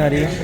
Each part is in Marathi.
veterinarian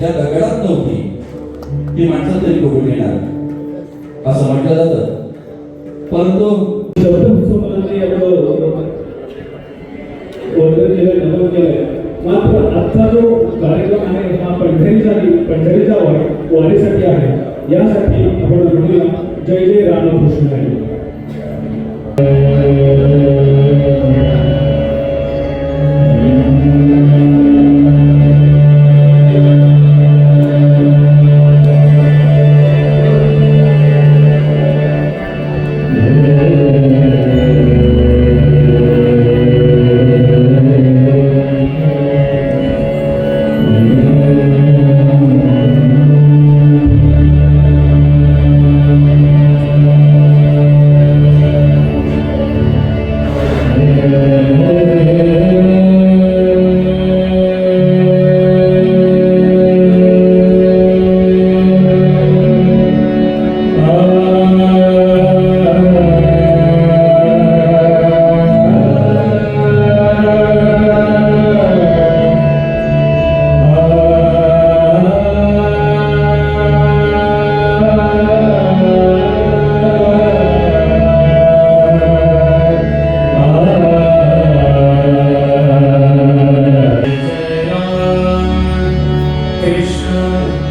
त्या दगडात नव्हती. ती माणसं तरी बघून येणार. असं म्हटलं जात. परंतु मात्र आजचा जो कार्यक्रम आहे हा पंढरीसाठी पंढरीचा वारीसाठी आहे. यासाठी आपण म्हणूया जय जय रामकृष्ण आहे Amen. chão.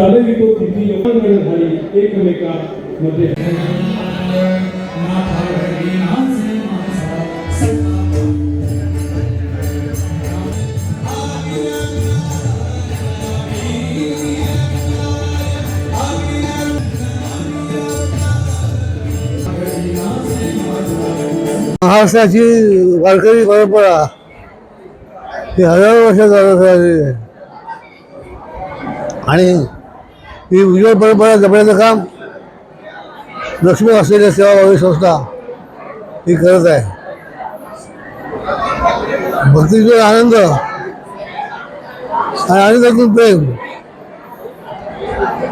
चालेल तो किती योगांकडे झाली एकमेकांमध्ये महाराष्ट्राची वारकरी परंपरा. ही हजारो वर्ष चालत आलेली आहे. आणि ही उज्ज्वल परंपरा जपण्याचं काम लक्ष्मी असलेल्या सेवाभावी संस्था ही करत आहे. भक्तीचा आनंद आणि आनंदातून प्रेम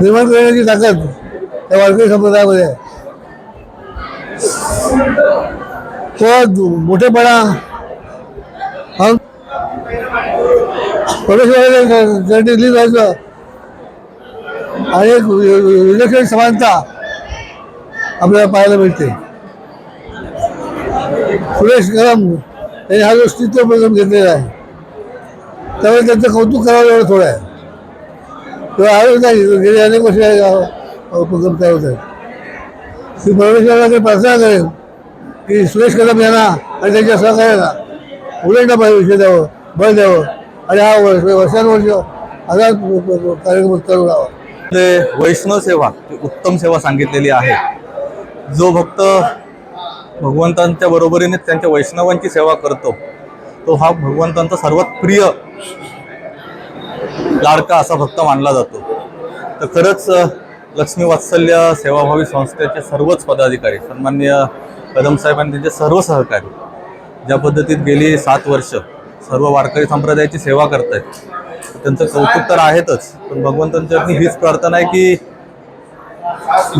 निर्माण करण्याची ताकद त्या वारकरी संप्रदायामध्ये आहे. तो मोठेपणा हा परमेश्वराने दिली जायचं आणि एक विलक्षण समानता आपल्याला पाहायला मिळते. सुरेश कदम यांनी हा जो स्थित्व प्रथम घेतलेला आहे. त्यामुळे त्यांचं कौतुक करावं एवढं थोडं आहे. किंवा आयोग नाही? गेले अनेक वर्ष उपक्रम तयार होत आहेत मी परमेश्वराकडे प्रार्थना करेन की सुरेश कदम यांना आणि त्यांच्या सहकार्याला उलट विषय द्यावं बळ द्यावं. आणि हा वर्ष वर्षानुवर्ष असा कार्यक्रम चालू राहावा. ते वैष्णव सेवा उत्तम सेवा सांगितलेली आहे. जो भक्त भगवंतांच्या बरोबरीने त्यांच्या वैष्णवांची सेवा करतो तो हा भगवंतांचा सर्वात प्रिय लाडका असा भक्त मानला जातो. तर खरंच लक्ष्मी वात्सल्य सेवाभावी संस्थेचे सर्वच पदाधिकारी सन्मान्य कदम साहेब आणि त्यांचे सर्व सहकारी ज्या पद्धतीत गेली सात वर्ष सर्व वारकरी संप्रदायाची सेवा करत आहेत त्यांचं कौतुक तर आहेतच पण भगवंतांच्या हीच प्रार्थना आहे की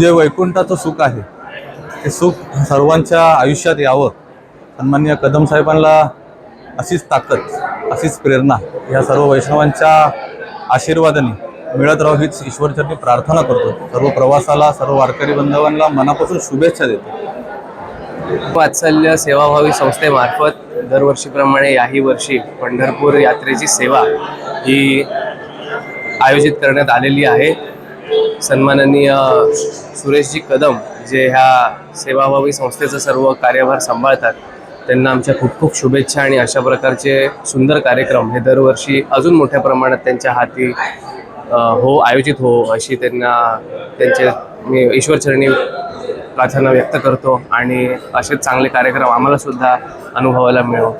जे वैकुंठाचं सुख आहे ते सुख सर्वांच्या आयुष्यात यावं. सन्मान्य कदम साहेबांना अशीच ताकद अशीच प्रेरणा ह्या सर्व वैष्णवांच्या आशीर्वादाने मिळत राहू हीच ईश्वरचरणी प्रार्थना करतो. सर्व प्रवासाला सर्व वारकरी बांधवांना मनापासून शुभेच्छा देतो. वात्सल्य सेवाभावी संस्थेमार्फत दरवर्षीप्रमाणे याही वर्षी पंढरपूर यात्रेची सेवा ही आयोजित करण्यात आलेली आहे. सन्माननीय सुरेशजी कदम जे ह्या सेवाभावी संस्थेचं सर्व कार्यभार सांभाळतात त्यांना आमच्या खूप खूप शुभेच्छा आणि अशा प्रकारचे सुंदर कार्यक्रम हे दरवर्षी अजून मोठ्या प्रमाणात त्यांच्या हाती हो आयोजित हो अशी त्यांना त्यांचे मी ईश्वरचरणी प्रार्थना व्यक्त करतो आणि असेच चांगले कार्यक्रम आम्हाला सुद्धा अनुभवायला मिळो.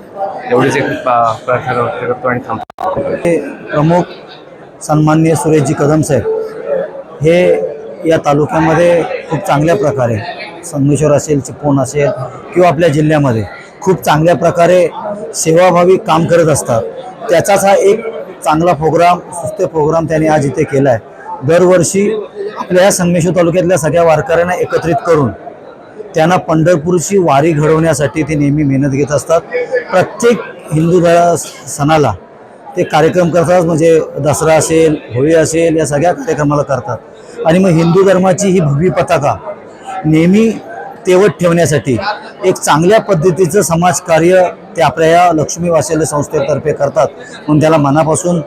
एवढीच एक प्रार्थना व्यक्त करतो आणि थांबतो. प्रमुख सन्माननीय सुरेशजी कदम साहेब हे या तालुक्यामध्ये खूप चांगल्या प्रकारे संगमेश्वर असेल चिपळूण असेल किंवा आपल्या जिल्ह्यामध्ये खूप चांगल्या प्रकारे सेवाभावी काम करत असतात. त्याचाच हा एक चांगला प्रोग्राम सुस्ते प्रोग्राम त्यांनी आज इथे केला आहे दरवर्षी आपल्या या संगमेश्वर तालुक्यातल्या सगळ्या वारकऱ्यांना एकत्रित करून त्यांना पंढरपूरची वारी घडवण्यासाठी ते नेहमी मेहनत घेत असतात. प्रत्येक हिंदू धरा सणाला ते कार्यक्रम करतात म्हणजे दसरा असेल होळी असेल या सगळ्या कार्यक्रमाला करतात. आणि मग हिंदू धर्माची ही भव्य पताका नेहमी तेवत ठेवण्यासाठी एक चांगल्या पद्धतीचं समाजकार्य ते आपल्या या लक्ष्मी वात्सल्य संस्थेतर्फे करतात. म्हणून त्याला मनापासून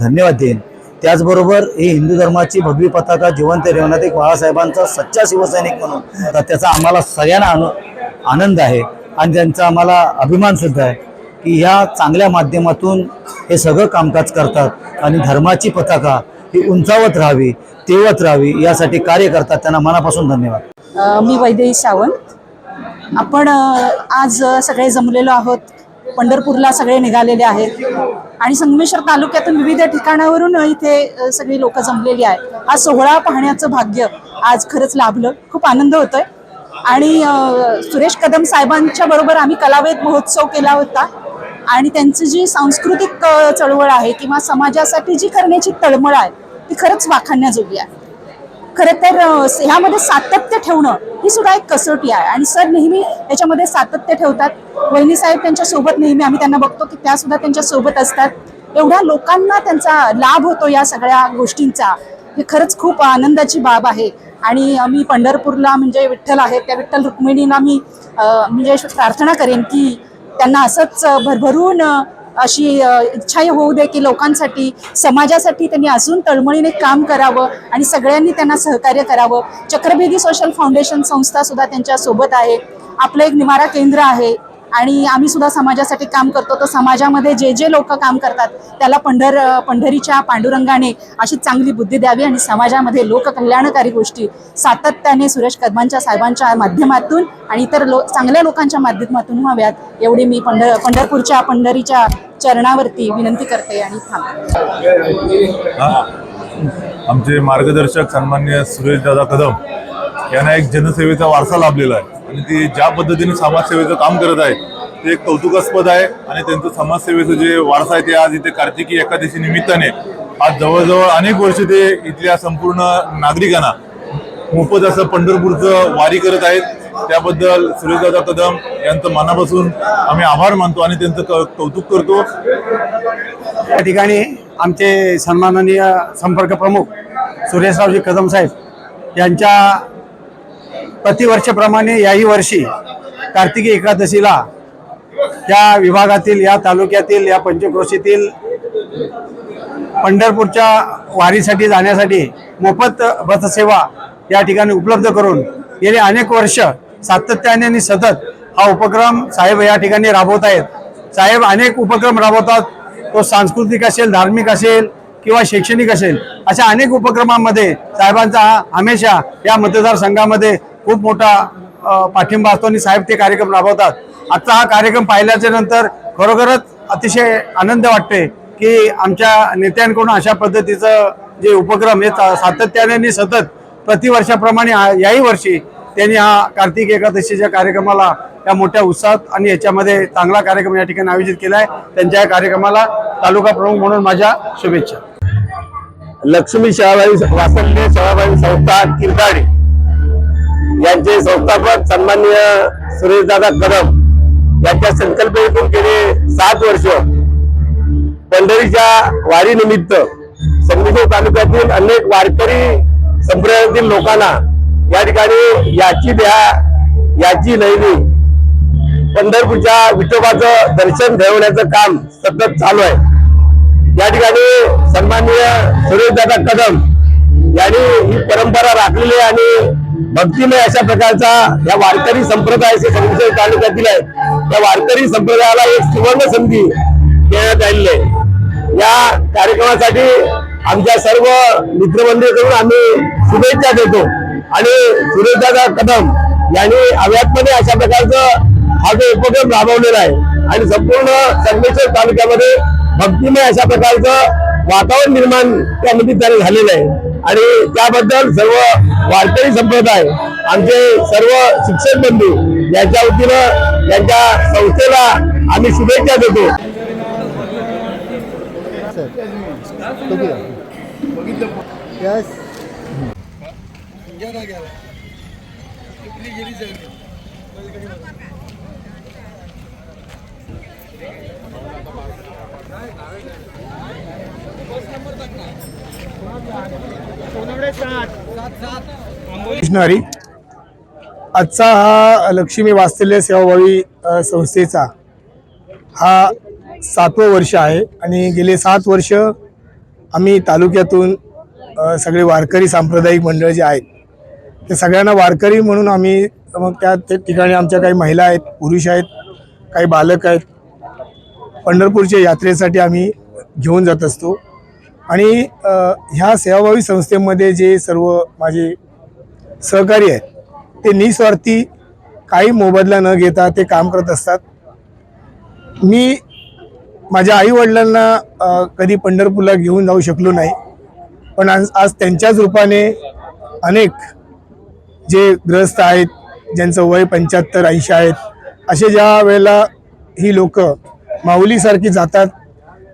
धन्यवाद देईन. त्याचबरोबर ही हिंदू धर्माची भगवी पताका जिवंत ठेवण्यात एक बाळासाहेबांचा सच्चा शिवसैनिक म्हणून. तर त्याचा आम्हाला सगळ्यांना आन आनंद आहे. आणि त्यांचा आम्हाला अभिमान सुद्धा आहे की ह्या चांगल्या माध्यमातून हे सगळं कामकाज करतात. आणि धर्माची पताका ही उंचावत राहावी तेवत राहावी यासाठी कार्य करतात. त्यांना मनापासून धन्यवाद. मी वैदेही सावंत. आपण आज सगळे जमलेलो आहोत. पंढरपूरला सगळे निघालेले आहेत. आणि संगमेश्वर तालुक्यातून विविध ठिकाणावरून इथे सगळी लोक जमलेली आहेत. हा सोहळा पाहण्याचं भाग्य आज खरंच लाभलं. खूप आनंद होतोय. आणि सुरेश कदम साहेबांच्या बरोबर आम्ही कलावेद महोत्सव केला होता. आणि त्यांची जी सांस्कृतिक चळवळ आहे किंवा समाजासाठी जी करण्याची तळमळ आहे ती खरंच वाखाणण्याजोगी आहे. खरं तर ह्यामध्ये सातत्य ठेवणं ही सुद्धा एक कसोटी आहे. आणि सर नेहमी याच्यामध्ये सातत्य ठेवतात. वहिनी साहेब त्यांच्यासोबत नेहमी आम्ही त्यांना बघतो की त्या सुद्धा त्यांच्यासोबत असतात. एवढ्या लोकांना त्यांचा लाभ होतो या सगळ्या गोष्टींचा. हे खरंच खूप आनंदाची बाब आहे. आणि मी पंढरपूरला म्हणजे विठ्ठल आहे त्या विठ्ठल रुक्मिणीला मी म्हणजे प्रार्थना करेन की त्यांना असंच भरभरून अशी इच्छाही इच्छा होऊ दे की लोकांसाठी समाजासाठी त्यांनी अजून तळमळीने काम करावं आणि सगळ्यांनी त्यांना सहकार्य करावं. चक्रभेदी सोशल फाउंडेशन संस्था सुद्धा त्यांच्यासोबत आहे. आपलं एक निवारा केंद्र आहे. आणि आम्ही सुद्धा समाजासाठी काम करतो. तर समाजामध्ये जे जे लोक काम करतात त्याला पंढर पंढरीच्या पांडुरंगाने अशी चांगली बुद्धी द्यावी आणि समाजामध्ये लोककल्याणकारी गोष्टी सातत्याने सुरेश कदमांच्या साहेबांच्या माध्यमातून आणि इतर लो चांगल्या लोकांच्या माध्यमातून व्हाव्यात एवढी मी पंढर पंढरपूरच्या पंढरीच्या चरणावरती विनंती करते आणि थांबते. आमचे मार्गदर्शक सन्मान्य सुरेशदादा कदम यांना एक जनसेवेचा वारसा लाभलेला आहे. आणि ते ज्या पद्धतीने समाजसेवेचं काम करत आहेत ते एक कौतुकास्पद आहे. आणि त्यांचं समाजसेवेचं जे वारसा आहे ते आज इथे कार्तिकी एकादशी निमित्ताने आज जवळजवळ अनेक वर्ष ते इथल्या संपूर्ण नागरिकांना मोफत असं पंढरपूरचं वारी करत आहेत. त्याबद्दल सुरेशदादा कदम यांचं मनापासून आम्ही आभार मानतो आणि त्यांचं क- कौतुक करतो. या ठिकाणी आमचे सन्माननीय संपर्क प्रमुख सुरेशरावजी कदम साहेब यांच्या प्रतिवर्षप्रमाणे याही वर्षी कार्तिकी एकादशीला या विभागातील या तालुक्यातील या पंचक्रोशीतील पंढरपूरच्या वारीसाठी जाण्यासाठी मोफत बससेवा या ठिकाणी उपलब्ध करून गेले अनेक वर्ष सातत्याने आणि सतत हा उपक्रम साहेब या ठिकाणी राबवत आहेत. साहेब अनेक उपक्रम राबवतात. तो सांस्कृतिक असेल धार्मिक असेल किंवा शैक्षणिक असेल अशा अनेक उपक्रमांमध्ये साहेबांचा हा हमेशा या मतदारसंघामध्ये खूप मोठा पाठिंबा असतो आणि साहेब ते कार्यक्रम राबवतात. आजचा हा कार्यक्रम पाहिल्याच्या नंतर खरोखरच अतिशय आनंद वाटते की आमच्या नेत्यांकडून अशा पद्धतीचं जे उपक्रम हे सातत्याने आणि सतत प्रतिवर्षाप्रमाणे याही वर्षी त्यांनी हा कार्तिक एकादशीच्या कार्यक्रमाला या मोठ्या उत्साहात आणि याच्यामध्ये चांगला कार्यक्रम या ठिकाणी आयोजित केला आहे त्यांच्या या कार्यक्रमाला तालुका प्रमुख म्हणून माझ्या शुभेच्छा. लक्ष्मी शाळाबाई वासल्य शाळाबाई संस्था किरदाडी यांचे संस्थापक सन्माननीय सुरेशदादा कदम यांच्या संकल्पनेतून गेले सात वर्ष. पंढरीच्या वारीनिमित्त संगमेश्वर तालुक्यातील अनेक वारकरी संप्रदायातील लोकांना या ठिकाणी याची द्या याची नैनी पंढरपूरच्या विठोबाचं दर्शन घडवण्याचं काम सतत चालू आहे. या ठिकाणी सन्माननीय सुरेशदादा कदम यांनी ही परंपरा राखलेली आणि भक्तिमय अशा प्रकारचा या वारकरी संप्रदायाचे संशय तालुक्यातील आहे. त्या वारकरी संप्रदायाला एक सुवर्ण संधी देण्यात आलेली आहे. या कार्यक्रमासाठी आमच्या सर्व मित्रमंडळीकडून आम्ही शुभेच्छा देतो. आणि सुरेशदादा कदम यांनी अव्यातपणे अशा प्रकारचं हा जो उपक्रम राबवलेला आहे आणि संपूर्ण संगमेश्वर तालुक्यामध्ये भक्तिमय अशा प्रकारचं वातावरण निर्माण त्या निमित्ताने झालेलं आहे. आणि त्याबद्दल सर्व वारकरी संप्रदाय आमचे सर्व शिक्षक बंधू यांच्या वतीनं यांच्या संस्थेला आम्ही शुभेच्छा देतो. कृष्णारी आजचा हा लक्ष्मी वात्सल्य सेवाभावी संस्थेचा हा सातवं वर्ष आहे आणि गेले सात वर्ष आम्ही तालुक्यातून सगळे वारकरी सांप्रदायिक मंडळ जे आहेत ते सगळ्यांना वारकरी म्हणून आम्ही मग त्या त्या ठिकाणी आमच्या काही महिला आहेत पुरुष आहेत काही बालक आहेत पंढरपूरच्या यात्रेसाठी आम्ही घेऊन जात असतो. आणि ह्या सेवाभावी संस्थेमध्ये जे सर्व माझे सहकारी आहेत ते निस्वार्थी काही मोबदला न घेता ते काम करत असतात. मी माझ्या आईवडिलांना कधी पंढरपूरला घेऊन जाऊ शकलो नाही पण आज आज त्यांच्याच रूपाने अनेक जे ग्रस्त आहेत ज्यांचं वय पंच्याहत्तर ऐंशी आहेत असे ज्या वेळेला ही लोक माऊलीसारखी जातात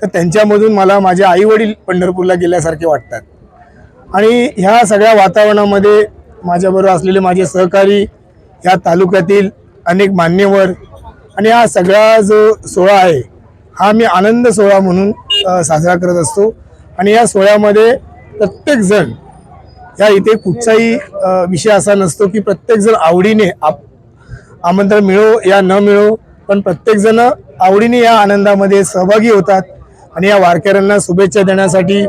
तर त्यांच्यामधून मला माझे आईवडील पंढरपूरला गेल्यासारखे वाटतात. आणि ह्या सगळ्या वातावरणामध्ये माझ्याबरोबर असलेले माझे सहकारी ह्या तालुक्यातील अनेक मान्यवर आणि हा सगळा जो सोहळा आहे हा मी आनंद सोहळा म्हणून साजरा करत असतो. आणि या सोहळ्यामध्ये प्रत्येकजण या इथे कुठचाही विषय असा नसतो की प्रत्येकजण आवडीने आप आमंत्रण मिळो या न मिळो पण प्रत्येकजण आवडीने या आनंदामध्ये सहभागी होतात. आणि या वारकऱ्यांना शुभेच्छा देण्यासाठी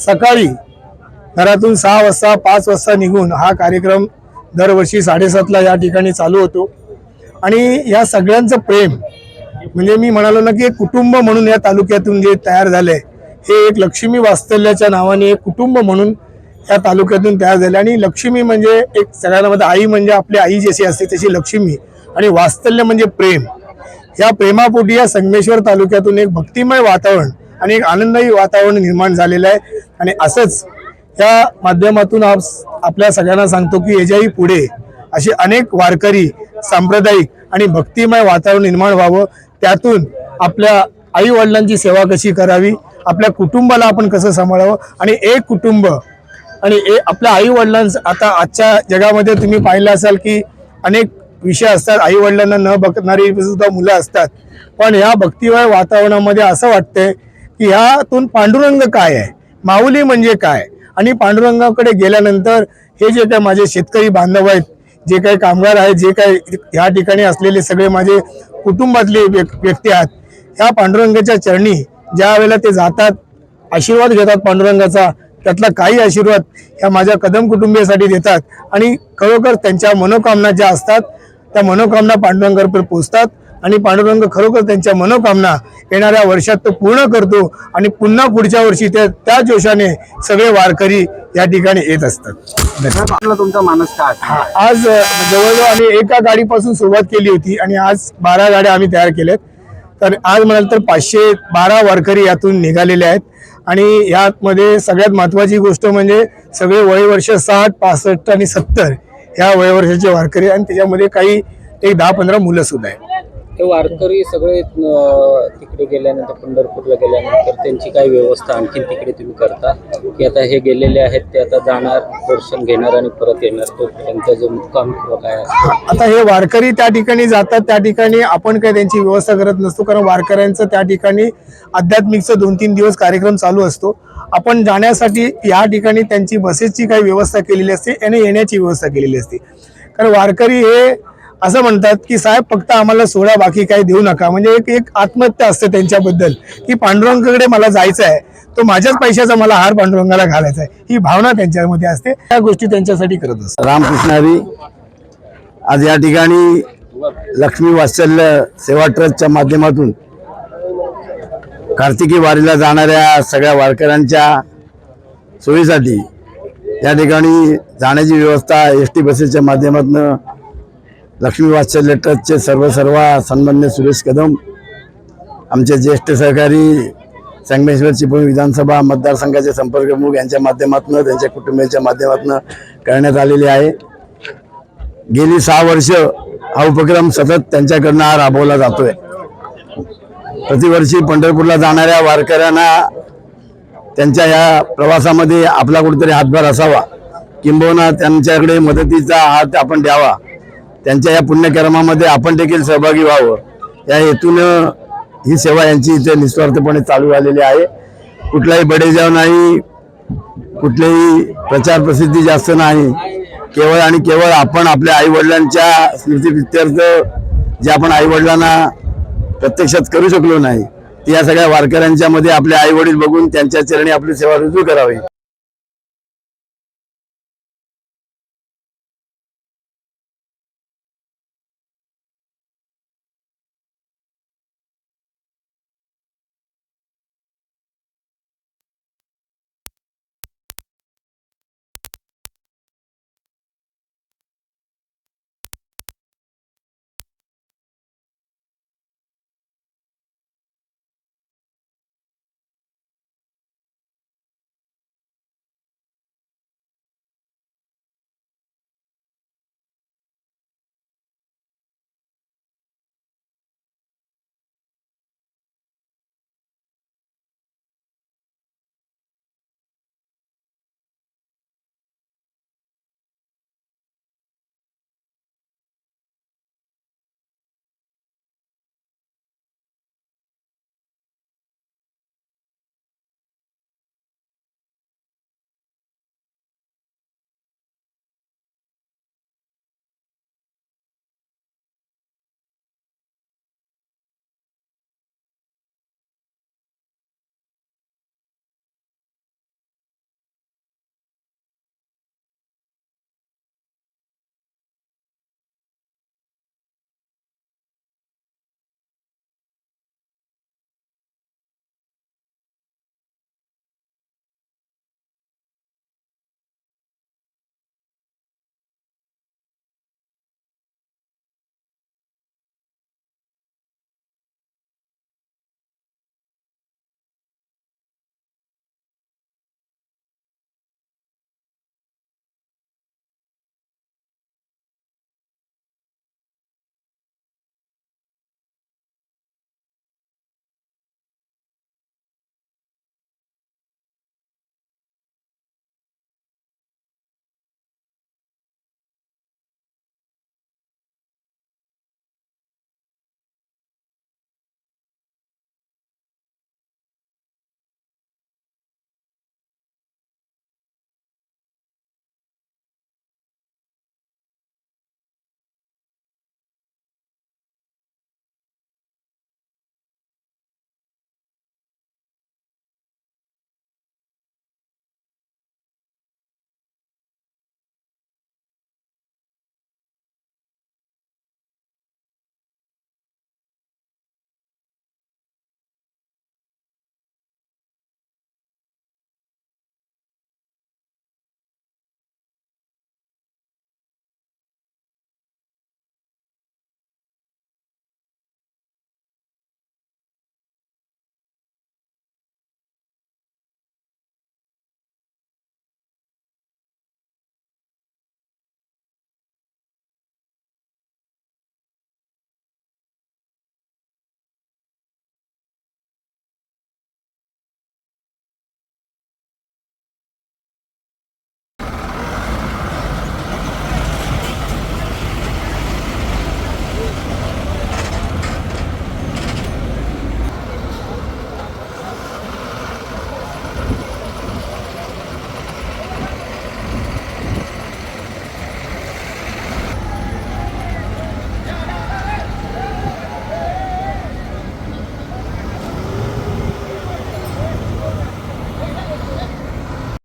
सकाळी घरातून सहा वाजता पाच वाजता निघून हा कार्यक्रम दरवर्षी साडेसातला या ठिकाणी चालू होतो. आणि या सगळ्यांचं प्रेम म्हणजे मी म्हणालो ना की एक कुटुंब म्हणून या तालुक्यातून जे तयार झालंय हे एक लक्ष्मी वास्तल्याच्या नावाने एक कुटुंब म्हणून या तालुक्यातून तयार झाले आणि लक्ष्मी म्हणजे एक सगळ्यांमध्ये आई म्हणजे आपली आई जशी असते तशी लक्ष्मी. आणि वास्तल्य म्हणजे प्रेम. या प्रेमापोटी या संगमेश्वर तालुक्यातून एक भक्तिमय वातावरण आणि एक आनंददायी वातावरण निर्माण झालेलं आहे. आणि असंच या माध्यमातून आप- आपल्या सगळ्यांना सांगतो की याच्याही पुढे असे अनेक वारकरी सांप्रदायिक आणि भक्तिमय वातावरण निर्माण व्हावं. त्यातून आपल्या आई वडिलांची सेवा कशी करावी आपल्या कुटुंबाला आपण कसं सांभाळावं आणि एक कुटुंब आणि ए आपल्या आई वडिलांचं आता आजच्या जगामध्ये तुम्ही पाहिलं असाल की अनेक विषय असतात. आई वडिलांना न बघणारी सुद्धा मुलं असतात. पण ह्या भक्तिमय वातावरणामध्ये असं वाटतंय की ह्यातून पांडुरंग काय आहे? माऊली म्हणजे काय? आणि पांडुरंगाकडे गेल्यानंतर हे जे काही माझे शेतकरी बांधव आहेत जे काही कामगार आहेत जे काही ह्या ठिकाणी असलेले सगळे माझे कुटुंबातले व्यक्ती आहेत ह्या पांडुरंगाच्या चरणी ज्या वेळेला ते जातात आशीर्वाद घेतात पांडुरंगाचा त्यातला काही आशीर्वाद ह्या माझ्या कदम कुटुंबियासाठी देतात. आणि खरोखर त्यांच्या मनोकामना ज्या असतात त्या मनोकामना पांडुरंगापर्यंत पोचतात आणि पांडुरंग खरोखर त्यांच्या मनोकामना येणाऱ्या वर्षात तो पूर्ण करतो आणि पुन्हा पुढच्या वर्षी त्या त्या जोशाने सगळे वारकरी या ठिकाणी येत असतात. तुमचा मानस काय आज जवळजवळ आम्ही एका गाडीपासून सुरुवात केली होती आणि आज बारा गाड्या आम्ही तयार केल्यात. तर आज म्हणाल तर पाचशे बारा वारकरी यातून निघालेले आहेत. आणि यामध्ये सगळ्यात महत्त्वाची गोष्ट म्हणजे सगळे वयवर्ष साठ पासष्ट आणि सत्तर ह्या वयवर्षाचे वारकरी आणि त्याच्यामध्ये काही एक दहा पंधरा मुलं सुद्धा आहेत. ते वारकरी सगळे अं, तिकडे गेल्यानंतर पंढरपूरला गेल्यानंतर त्यांची काय व्यवस्था आणखीन तिकडे तुम्ही करता? की आता हे गेलेले आहेत ते आता जाणार दर्शन घेणार आणि परत येणार तो त्यांचा जो मुक्काम किंवा काय असतो? आता हे वारकरी त्या ठिकाणी जातात त्या ठिकाणी आपण काही त्यांची व्यवस्था करत नसतो कारण वारकऱ्यांचं त्या ठिकाणी आध्यात्मिकचं दोन तीन दिवस कार्यक्रम चालू असतो. आपण जाण्यासाठी या ठिकाणी त्यांची बसेसची काही व्यवस्था केलेली असते आणि येण्याची व्यवस्था केलेली असते. कारण वारकरी हे असं म्हणतात की साहेब फक्त आम्हाला सोडा बाकी काही देऊ नका. म्हणजे एक एक आत्महत्या असते त्यांच्याबद्दल की पांडुरंगाकडे मला जायचं आहे तो माझ्याच पैशाचा मला हार पांडुरंगाला घालायचा आहे. ही भावना त्यांच्यामध्ये असते. त्या गोष्टी त्यांच्यासाठी करत असतात. रामकृष्णारी आज या ठिकाणी लक्ष्मी वात्सल्य सेवा ट्रस्टच्या माध्यमातून कार्तिकी वारीला जाणाऱ्या सगळ्या वारकऱ्यांच्या सोयीसाठी या ठिकाणी जाण्याची व्यवस्था एस टी बसेसच्या माध्यमातून लक्ष्मी वात्सल्य ट्रस्टचे सर्व सर्व सन्मान्य सुरेश कदम आमचे ज्येष्ठ सहकारी संगमेश्वर चिपळूण विधानसभा मतदारसंघाचे संपर्क प्रमुख यांच्या माध्यमातून त्यांच्या कुटुंबियांच्या माध्यमातून करण्यात आलेले आहे. गेली सहा वर्ष हा उपक्रम सतत त्यांच्याकडनं हा राबवला जातोय. प्रतिवर्षी पंढरपूरला जाणाऱ्या वारकऱ्यांना त्यांच्या या प्रवासामध्ये आपला कुठेतरी हातभार असावा. किंबहुना त्यांच्याकडे मदतीचा हात आपण द्यावा. त्यांच्या या पुण्यक्रमामध्ये आपण देखील सहभागी व्हावं. या हेतून ही सेवा यांची इथे निस्वार्थपणे चालू झालेली आहे. कुठलाही बडेजाव नाही कुठलेही प्रचार प्रसिद्धी जास्त नाही. केवळ आणि केवळ आपण आपल्या आईवडिलांच्या स्मृतीप्रित्यर्थ जे आपण आईवडिलांना प्रत्यक्षात करू शकलो नाही ते या सगळ्या वारकऱ्यांच्या मध्ये आपले आई वडील बघून त्यांच्या चरणी आपली सेवा रुजू करावी.